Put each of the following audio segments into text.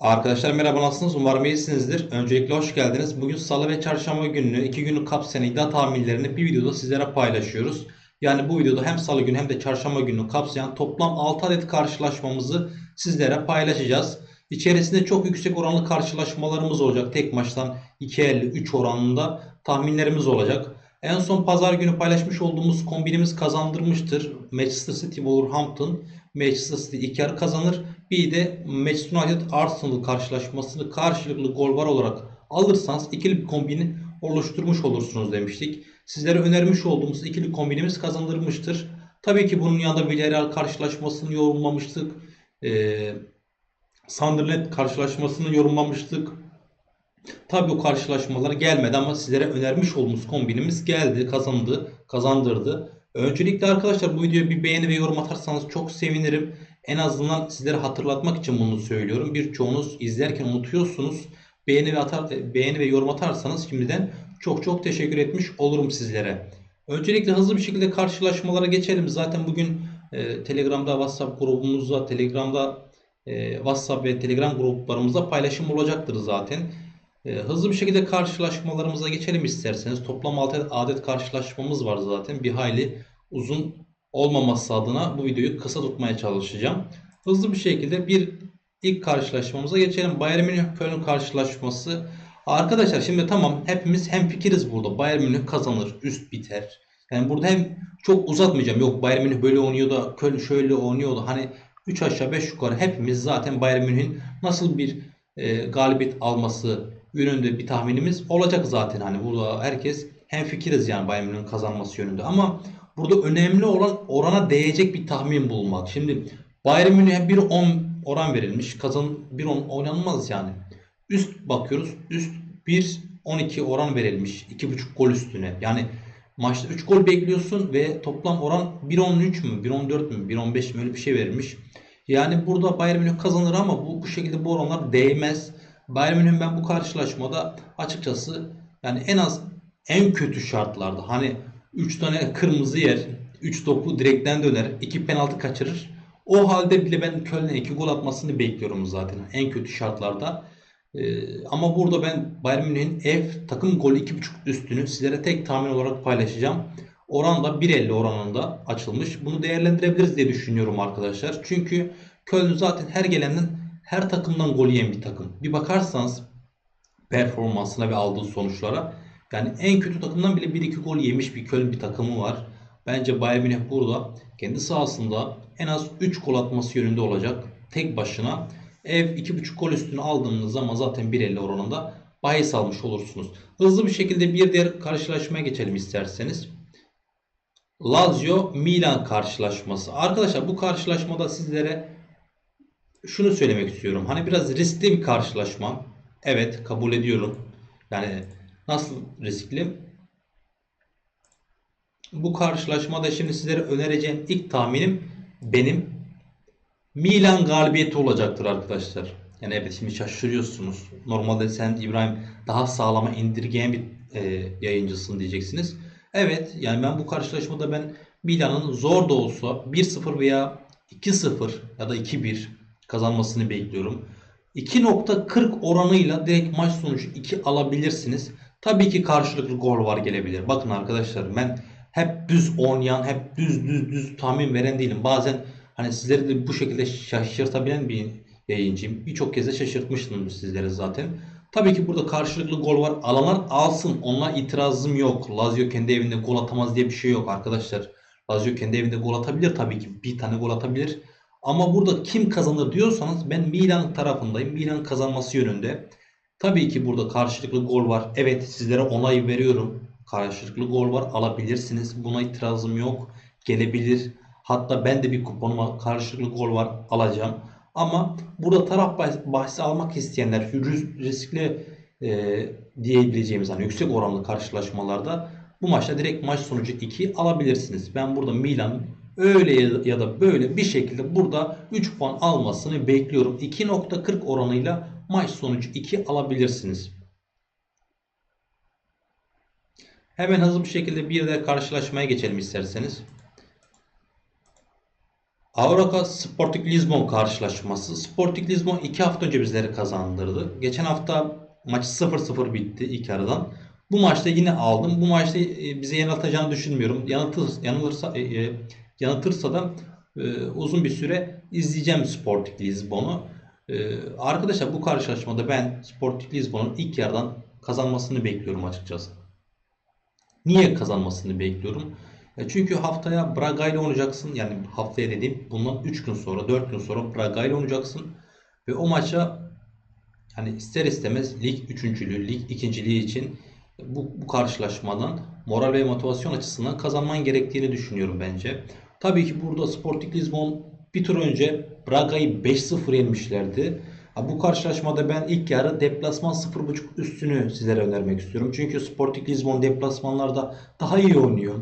Arkadaşlar merhaba nasılsınız? Umarım iyisinizdir. Öncelikle hoş geldiniz. Bugün salı ve çarşamba gününü, iki günlük kapsayan iddia tahminlerini bir videoda sizlere paylaşıyoruz. Yani bu videoda hem salı günü hem de çarşamba gününü kapsayan toplam 6 adet karşılaşmamızı sizlere paylaşacağız. İçerisinde çok yüksek oranlı karşılaşmalarımız olacak. Tek maçtan 2.50-3 oranında tahminlerimiz olacak. En son pazar günü paylaşmış olduğumuz kombinimiz kazandırmıştır. Manchester City Wolverhampton Manchester City ilk yarı kazanır. Bir de Manchester United Arsenal karşılaşmasını karşılıklı gol var olarak alırsanız ikili bir kombini oluşturmuş olursunuz demiştik. Sizlere önermiş olduğumuz ikili kombinimiz kazandırmıştır. Tabii ki bunun yanında Villarreal karşılaşmasını yorumlamıştık. Ee, Sunderland karşılaşmasını yorumlamıştık. Tabii o karşılaşmalar gelmedi ama sizlere önermiş olduğumuz kombinimiz geldi, kazandı, kazandırdı. Öncelikle arkadaşlar bu videoya bir beğeni ve yorum atarsanız çok sevinirim. En azından sizlere hatırlatmak için bunu söylüyorum. Birçoğunuz izlerken unutuyorsunuz. Beğeni ve atar e, beğeni ve yorum atarsanız şimdiden çok çok teşekkür etmiş olurum sizlere. Öncelikle hızlı bir şekilde karşılaşmalara geçelim. Zaten bugün e, Telegram'da, WhatsApp grubumuzda, Telegram'da, e, WhatsApp ve Telegram gruplarımızda paylaşım olacaktır zaten. E, hızlı bir şekilde karşılaşmalarımıza geçelim isterseniz. Toplam 6 adet karşılaşmamız var zaten. Bir hayli uzun olmaması adına bu videoyu kısa tutmaya çalışacağım. Hızlı bir şekilde bir ilk karşılaşmamıza geçelim. Bayern Münih Köln karşılaşması. Arkadaşlar şimdi tamam hepimiz hem fikiriz burada. Bayern Münih kazanır, üst biter. Yani burada hem çok uzatmayacağım. Yok Bayern Münih böyle oynuyor da Köln şöyle oynuyor da hani 3 aşağı 5 yukarı hepimiz zaten Bayern Münih'in nasıl bir e, galibiyet alması yönünde bir tahminimiz olacak zaten. Hani burada herkes hem fikiriz yani Bayern Münih'in kazanması yönünde. Ama burada önemli olan orana değecek bir tahmin bulmak. Şimdi Bayern Münih'e 1.10 oran verilmiş. Kazan 1.10 oynanmaz yani. Üst bakıyoruz. Üst 1.12 oran verilmiş. 2.5 gol üstüne. Yani maçta 3 gol bekliyorsun ve toplam oran 1.13 mü? 1.14 mü? 1.15 mi? Öyle bir şey verilmiş. Yani burada Bayern Münih kazanır ama bu, bu şekilde bu oranlar değmez. Bayern Münih'in ben bu karşılaşmada açıkçası yani en az en kötü şartlarda hani 3 tane kırmızı yer, 3 topu direkten döner, 2 penaltı kaçırır. O halde bile ben Köln'e 2 gol atmasını bekliyorum zaten en kötü şartlarda. Ee, ama burada ben Bayern Münih'in ev takım golü 2.5 üstünü sizlere tek tahmin olarak paylaşacağım. Oran da 1.50 oranında açılmış. Bunu değerlendirebiliriz diye düşünüyorum arkadaşlar. Çünkü Köln zaten her gelenden her takımdan gol yiyen bir takım. Bir bakarsanız performansına ve aldığı sonuçlara yani en kötü takımdan bile 1-2 gol yemiş bir Köln bir takımı var. Bence Bayern Münih burada kendi sahasında en az 3 gol atması yönünde olacak. Tek başına ev 2.5 gol üstüne aldığınız zaman zaten 1.50 oranında bahis almış olursunuz. Hızlı bir şekilde bir diğer karşılaşmaya geçelim isterseniz. Lazio Milan karşılaşması. Arkadaşlar bu karşılaşmada sizlere şunu söylemek istiyorum. Hani biraz riskli bir karşılaşma. Evet kabul ediyorum. Yani nasıl riskli? Bu karşılaşmada şimdi sizlere önereceğim ilk tahminim benim Milan galibiyeti olacaktır arkadaşlar. Yani evet şimdi şaşırıyorsunuz. Normalde sen İbrahim daha sağlama indirgeyen bir e, yayıncısın diyeceksiniz. Evet yani ben bu karşılaşmada ben Milan'ın zor da olsa 1-0 veya 2-0 ya da 2-1 kazanmasını bekliyorum. 2.40 oranıyla direkt maç sonucu 2 alabilirsiniz. Tabii ki karşılıklı gol var gelebilir. Bakın arkadaşlar ben hep düz oynayan, hep düz düz düz tahmin veren değilim. Bazen hani sizleri de bu şekilde şaşırtabilen bir yayıncıyım. Birçok kez de şaşırtmıştım sizleri zaten. Tabii ki burada karşılıklı gol var. Alanlar alsın. Ona itirazım yok. Lazio kendi evinde gol atamaz diye bir şey yok arkadaşlar. Lazio kendi evinde gol atabilir tabii ki. Bir tane gol atabilir. Ama burada kim kazanır diyorsanız ben Milan tarafındayım. Milan kazanması yönünde. Tabii ki burada karşılıklı gol var. Evet sizlere onay veriyorum. Karşılıklı gol var alabilirsiniz. Buna itirazım yok. Gelebilir. Hatta ben de bir kuponuma karşılıklı gol var alacağım. Ama burada taraf bahsi almak isteyenler riskli e, diyebileceğimiz hani yüksek oranlı karşılaşmalarda bu maçta direkt maç sonucu 2 alabilirsiniz. Ben burada Milan öyle ya da böyle bir şekilde burada 3 puan almasını bekliyorum. 2.40 oranıyla maç sonucu 2 alabilirsiniz. Hemen hızlı bir şekilde bir de karşılaşmaya geçelim isterseniz. Avraka Sporting Lisbon karşılaşması. Sporting Lisbon 2 hafta önce bizleri kazandırdı. Geçen hafta maç 0-0 bitti ilk yarıdan. Bu maçta yine aldım. Bu maçta e, bize yanıltacağını düşünmüyorum. Yanıltır, yanılırsa, e, e, yanıltırsa da uzun bir süre izleyeceğim Sporting Lisbon'u. Arkadaşlar bu karşılaşmada ben Sporting Lisbon'un ilk yarıdan kazanmasını bekliyorum açıkçası. Niye kazanmasını bekliyorum? E, Çünkü haftaya Braga ile oynayacaksın. Yani haftaya dediğim bundan 3 gün sonra 4 gün sonra Braga ile oynayacaksın. Ve o maça hani ister istemez lig üçüncülüğü, lig ikinciliği için bu, bu karşılaşmadan moral ve motivasyon açısından kazanman gerektiğini düşünüyorum bence. Tabii ki burada Sporting Lisbon bir tur önce Braga'yı 5-0 yenmişlerdi. Bu karşılaşmada ben ilk yarı deplasman 0.5 üstünü sizlere önermek istiyorum. Çünkü Sporting Lisbon deplasmanlarda daha iyi oynuyor.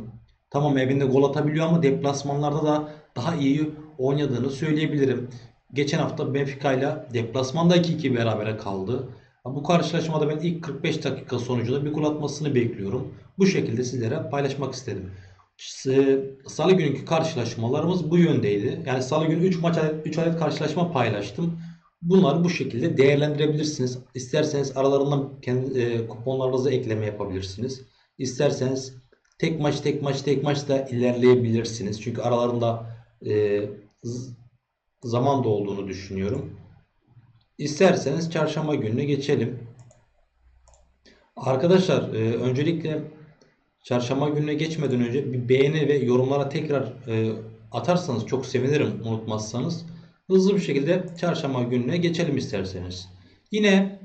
Tamam evinde gol atabiliyor ama deplasmanlarda da daha iyi oynadığını söyleyebilirim. Geçen hafta Benfica ile deplasmanda 2-2 berabere kaldı. Bu karşılaşmada ben ilk 45 dakika sonucunda bir gol atmasını bekliyorum. Bu şekilde sizlere paylaşmak istedim. Salı günkü karşılaşmalarımız bu yöndeydi. Yani Salı günü 3 maç 3 adet karşılaşma paylaştım. Bunları bu şekilde değerlendirebilirsiniz. İsterseniz aralarından kendi e, kuponlarınızı ekleme yapabilirsiniz. İsterseniz tek maç tek maç tek maç da ilerleyebilirsiniz. Çünkü aralarında e, zaman da olduğunu düşünüyorum. İsterseniz çarşamba gününe geçelim. Arkadaşlar e, öncelikle çarşamba gününe geçmeden önce bir beğeni ve yorumlara tekrar e, atarsanız çok sevinirim unutmazsanız. Hızlı bir şekilde çarşamba gününe geçelim isterseniz. Yine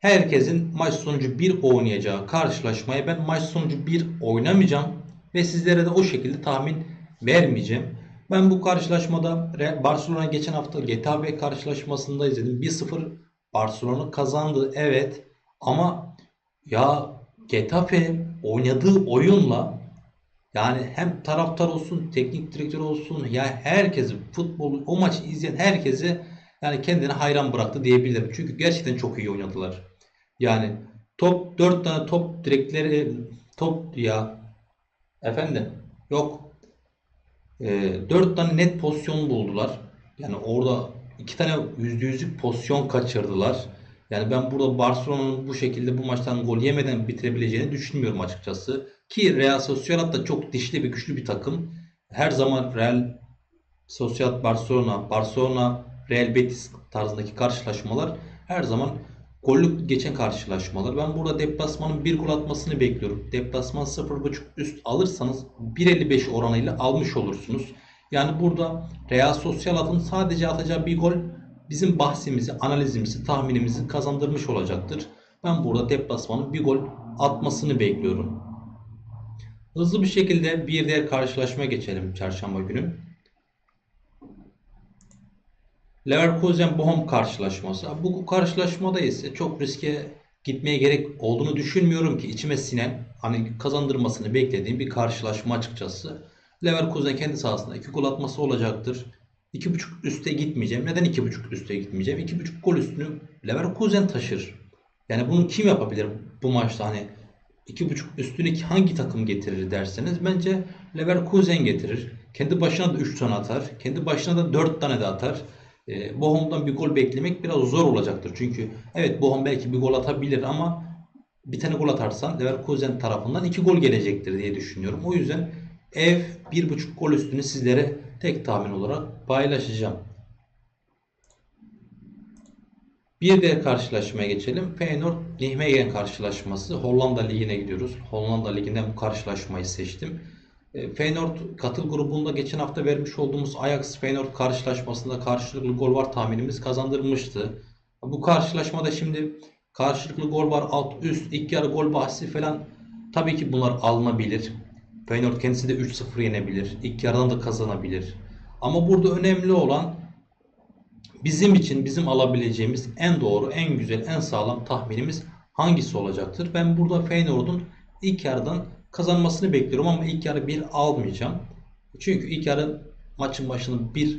herkesin maç sonucu 1 oynayacağı karşılaşmaya ben maç sonucu 1 oynamayacağım ve sizlere de o şekilde tahmin vermeyeceğim. Ben bu karşılaşmada Barcelona geçen hafta Getafe karşılaşmasında izledim. 1-0 Barcelona kazandı evet ama ya Getafe oynadığı oyunla yani hem taraftar olsun, teknik direktör olsun ya herkesi futbolu o maçı izleyen herkesi yani kendine hayran bıraktı diyebilirim. Çünkü gerçekten çok iyi oynadılar. Yani top 4 tane top direkleri top ya efendim yok e, 4 tane net pozisyon buldular. Yani orada iki tane %100'lük pozisyon kaçırdılar. Yani ben burada Barcelona'nın bu şekilde bu maçtan gol yemeden bitirebileceğini düşünmüyorum açıkçası. Ki Real Sociedad da çok dişli ve güçlü bir takım. Her zaman Real Sociedad Barcelona, Barcelona Real Betis tarzındaki karşılaşmalar her zaman gollük geçen karşılaşmalar. Ben burada deplasmanın bir gol atmasını bekliyorum. Deplasman 0.5 üst alırsanız 1.55 oranıyla almış olursunuz. Yani burada Real Sociedad'ın sadece atacağı bir gol bizim bahsimizi, analizimizi, tahminimizi kazandırmış olacaktır. Ben burada deplasmanın bir gol atmasını bekliyorum. Hızlı bir şekilde bir diğer karşılaşma geçelim çarşamba günü. Leverkusen Bochum karşılaşması. Bu karşılaşmada ise çok riske gitmeye gerek olduğunu düşünmüyorum ki içime sinen hani kazandırmasını beklediğim bir karşılaşma açıkçası. Leverkusen kendi sahasında 2 gol atması olacaktır. 2.5 üste gitmeyeceğim. Neden 2.5 üste gitmeyeceğim? 2.5 gol üstünü Leverkusen taşır. Yani bunu kim yapabilir bu maçta hani 2.5 üstünü hangi takım getirir derseniz bence Leverkusen getirir. Kendi başına da 3 tane atar. Kendi başına da 4 tane de atar. E, Bochum'dan bir gol beklemek biraz zor olacaktır. Çünkü evet Bochum belki bir gol atabilir ama bir tane gol atarsan Leverkusen tarafından 2 gol gelecektir diye düşünüyorum. O yüzden ev 1.5 gol üstünü sizlere tek tahmin olarak paylaşacağım. Bir diğer karşılaşmaya geçelim. Feyenoord Nijmegen karşılaşması. Hollanda Ligi'ne gidiyoruz. Hollanda Ligi'nden bu karşılaşmayı seçtim. E, Feyenoord katıl grubunda geçen hafta vermiş olduğumuz Ajax Feyenoord karşılaşmasında karşılıklı gol var tahminimiz kazandırmıştı. Bu karşılaşmada şimdi karşılıklı gol var alt üst ilk yarı gol bahsi falan tabii ki bunlar alınabilir. Feyenoord kendisi de 3-0 yenebilir. İlk yarıdan da kazanabilir. Ama burada önemli olan bizim için bizim alabileceğimiz en doğru, en güzel, en sağlam tahminimiz hangisi olacaktır? Ben burada Feyenoord'un ilk yarıdan kazanmasını bekliyorum ama ilk yarı bir almayacağım. Çünkü ilk yarı maçın başında bir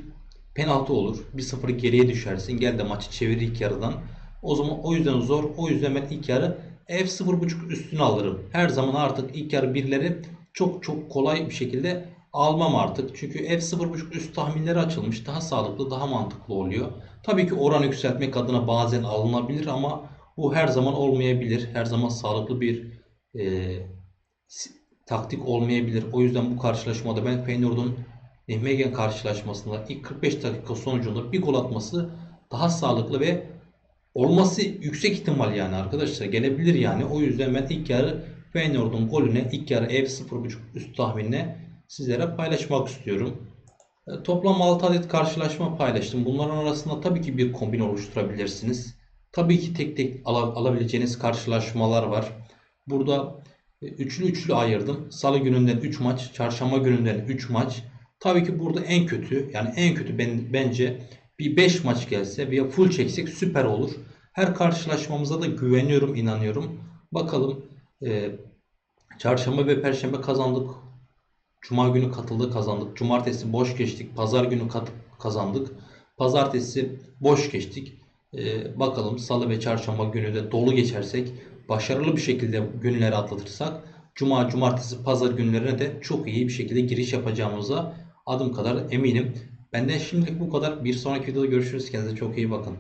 penaltı olur. 1-0 geriye düşersin. Gel de maçı çevir ilk yarıdan. O zaman o yüzden zor. O yüzden ben ilk yarı F0.5 üstüne alırım. Her zaman artık ilk yarı birleri çok çok kolay bir şekilde almam artık. Çünkü F0.5 üst tahminleri açılmış. Daha sağlıklı, daha mantıklı oluyor. Tabii ki oran yükseltmek adına bazen alınabilir ama bu her zaman olmayabilir. Her zaman sağlıklı bir e, taktik olmayabilir. O yüzden bu karşılaşmada ben Feyenoord'un Nijmegen karşılaşmasında ilk 45 dakika sonucunda bir gol atması daha sağlıklı ve olması yüksek ihtimal yani arkadaşlar gelebilir yani. O yüzden ben ilk yarı Feyenoord'un golüne ilk yarı ev 0.5 üst tahminine sizlere paylaşmak istiyorum. E, Toplam 6 adet karşılaşma paylaştım. Bunların arasında tabii ki bir kombin oluşturabilirsiniz. Tabii ki tek tek ala- alabileceğiniz karşılaşmalar var. Burada e, üçlü üçlü ayırdım. Salı gününden 3 maç, çarşamba gününden 3 maç. Tabii ki burada en kötü yani en kötü ben, bence bir 5 maç gelse veya full çeksek süper olur. Her karşılaşmamıza da güveniyorum, inanıyorum. Bakalım e, çarşamba ve perşembe kazandık. Cuma günü katıldı kazandık. Cumartesi boş geçtik. Pazar günü kat- kazandık. Pazartesi boş geçtik. Ee, bakalım salı ve çarşamba günü de dolu geçersek başarılı bir şekilde günleri atlatırsak Cuma, cumartesi, pazar günlerine de çok iyi bir şekilde giriş yapacağımıza adım kadar eminim. Benden şimdilik bu kadar. Bir sonraki videoda görüşürüz. Kendinize çok iyi bakın.